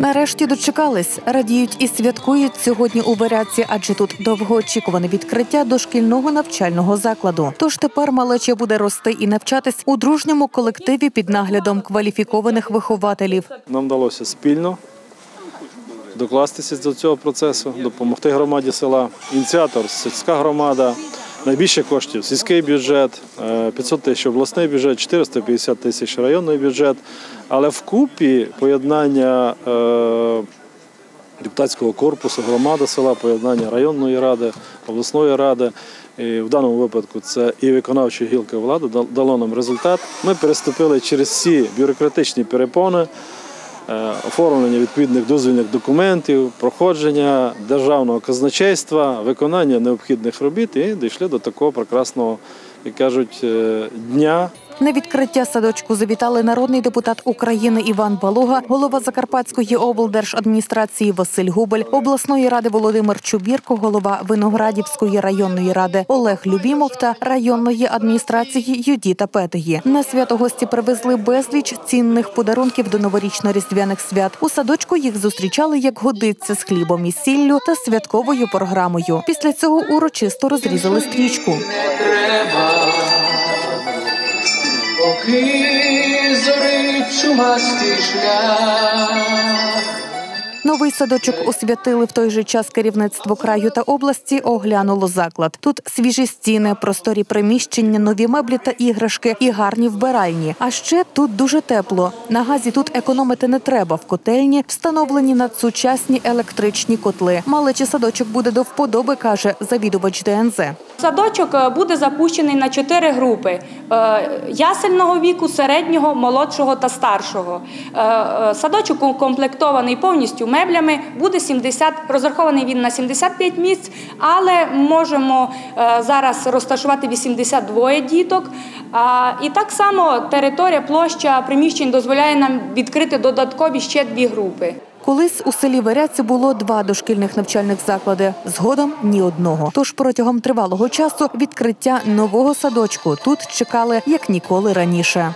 Нарешті дочекались, радіють і святкують сьогодні у Варяці, адже тут довгоочікуване відкриття дошкільного навчального закладу. Тож тепер малеча буде рости і навчатись у дружньому колективі під наглядом кваліфікованих вихователів. Нам вдалося спільно докластися до цього процесу, допомогти громаді села. Ініціатор сільська громада. Найбільше коштів сільський бюджет, е, 500 тисяч обласний бюджет, 450 тисяч районний бюджет. Але вкупі поєднання е, депутатського корпусу, громада села, поєднання районної ради, обласної ради. І в даному випадку це і виконавча гілка влади дало нам результат. Ми переступили через всі бюрократичні перепони, е, оформлення відповідних дозвільних документів, проходження державного казначейства, виконання необхідних робіт і дійшли до такого прекрасного, як кажуть, е, дня На відкриття садочку завітали народний депутат України Іван Балога, голова Закарпатської облдержадміністрації Василь Губель, обласної ради Володимир Чубірко, голова Виноградівської районної ради Олег Любімов та районної адміністрації Юдіта Петегі. На свято гості привезли безліч цінних подарунків до новорічно-різдвяних свят. У садочку їх зустрічали як годиться з хлібом і сіллю та святковою програмою. Після цього урочисто розрізали стрічку. Поки зорить чумастий шлях. Новий садочок освятили в той же час керівництво краю та області оглянуло заклад. Тут свіжі стіни, просторі приміщення, нові меблі та іграшки і гарні вбиральні. А ще тут дуже тепло. На газі тут економити не треба. В котельні встановлені надсучасні електричні котли. Малечий садочок буде до вподоби, каже завідувач ДНЗ. Садочок е, буде запущений на чотири групи: е, ясельного віку, середнього, молодшого та старшого. Е, Садочок укомплектований повністю меблями. Буде 70, розрахований він на 75 місць, але можемо е, зараз розташувати 82 діток. І так само територія, площа приміщень дозволяє нам відкрити додаткові ще дві групи. Колись у селі Веряці було два дошкільних навчальних заклади. Згодом ні одного. Тож протягом тривалого часу відкриття нового садочку тут чекали як ніколи раніше.